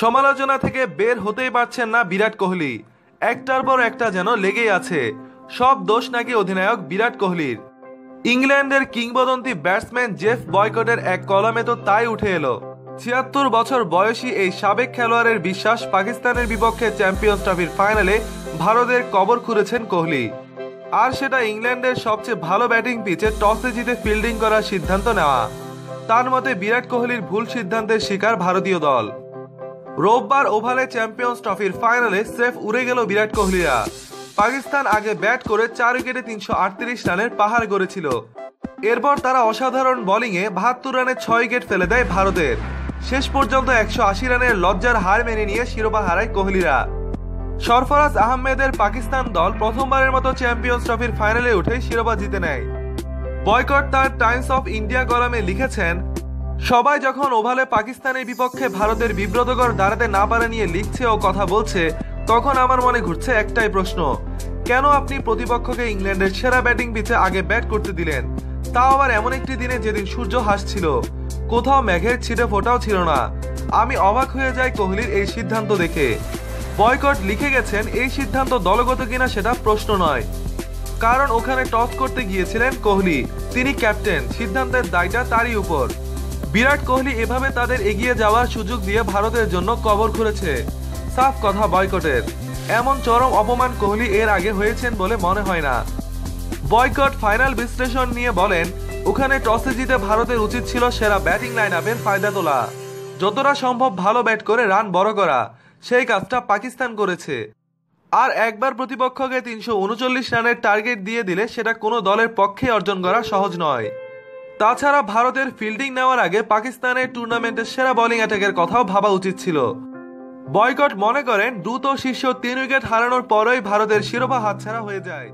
সমালোচনা থেকে বের হতেই পারছেন না বিরাট কোহলি। একটার পর একটা যেন লেগেই আছে। সব দোষ নাকি অধিনায়ক বিরাট কোহলির। ইংল্যান্ডের কিংবদন্তি ব্যাটসম্যান জেফ বয়কটের এক কলমে তো তাই উঠে এলো। ছিয়াত্তর বছর বয়সী এই সাবেক খেলোয়াড়ের বিশ্বাস পাকিস্তানের বিপক্ষে চ্যাম্পিয়ন্স ট্রফির ফাইনালে ভারতের কবর খুঁড়েছেন কোহলি। আর সেটা ইংল্যান্ডের সবচেয়ে ভালো ব্যাটিং পিচে টসে জিতে ফিল্ডিং করার সিদ্ধান্ত নেওয়া। তার মতে বিরাট কোহলির ভুল সিদ্ধান্তের শিকার ভারতীয় দল। রোববার ওভালে চ্যাম্পিয়ন্স ট্রফির ফাইনালে সেফ উড়ে গেল বিরাট কোহলিরা। পাকিস্তান আগে ব্যাট করে চার উইকেটে তিনশো আটত্রিশ রানের পাহাড় গড়েছিল। এরপর তারা অসাধারণ বোলিংয়ে বাহাত্তর রানে ছয় উইকেট ফেলে দেয় ভারতের। শেষ পর্যন্ত একশো আশি রানের লজ্জার হার মেনে নিয়ে শিরোপা হারায় কোহলিরা। সরফরাজ আহমেদের পাকিস্তান দল প্রথমবারের মতো চ্যাম্পিয়ন্স ট্রফির ফাইনালে উঠে শিরোপা জিতে নেয়। বয়কট তার টাইমস অফ ইন্ডিয়া কলামে লিখেছেন সবাই যখন ওভালে পাকিস্তানের বিপক্ষে ভারতের বিব্রতকর দাঁড়াতে না পারে নিয়ে লিখছে ও কথা বলছে, তখন আমার মনে ঘুরছে একটাই প্রশ্ন। কেন আপনি প্রতিপক্ষকে ইংল্যান্ডের সেরা ব্যাটিং পিচে আগে ব্যাট করতে দিলেন? তাও আবার এমন একটি দিনে যেদিন সূর্য হাসছিল। কোথাও মেঘের ছিটে ফোটাও ছিল না। আমি অবাক হয়ে যাই কোহলির এই সিদ্ধান্ত দেখে। বয়কট লিখে গেছেন, এই সিদ্ধান্ত দলগত কিনা সেটা প্রশ্ন নয়। কারণ ওখানে টস করতে গিয়েছিলেন কোহলি। তিনি ক্যাপ্টেন, সিদ্ধান্তের দায়টা তারই উপর। বিরাট কোহলি এভাবে তাদের এগিয়ে যাওয়ার সুযোগ দিয়ে ভারতের জন্য কবর খুঁড়েছে সাফ কথা বয়কটের। এমন চরম অপমান কোহলি এর আগে হয়েছেন বলে মনে হয় না। বয়কট ফাইনাল বিশ্লেষণ নিয়ে বলেন, ওখানে টসে জিতে ভারতের উচিত ছিল সেরা ব্যাটিং লাইন আপের ফায়দা তোলা। যতটা সম্ভব ভালো ব্যাট করে রান বড় করা। সেই কাজটা পাকিস্তান করেছে। আর একবার প্রতিপক্ষকে তিনশো উনচল্লিশ রানের টার্গেট দিয়ে দিলে সেটা কোনো দলের পক্ষে অর্জন করা সহজ নয়। তাছাড়া ভারতের ফিল্ডিং নেওয়ার আগে পাকিস্তানের টুর্নামেন্টের সেরা বোলিং অ্যাটাকের কথাও ভাবা উচিত ছিল। বয়কট মনে করেন, দ্রুত শীর্ষ তিন উইকেট হারানোর পরই ভারতের শিরোপা হাতছাড়া হয়ে যায়।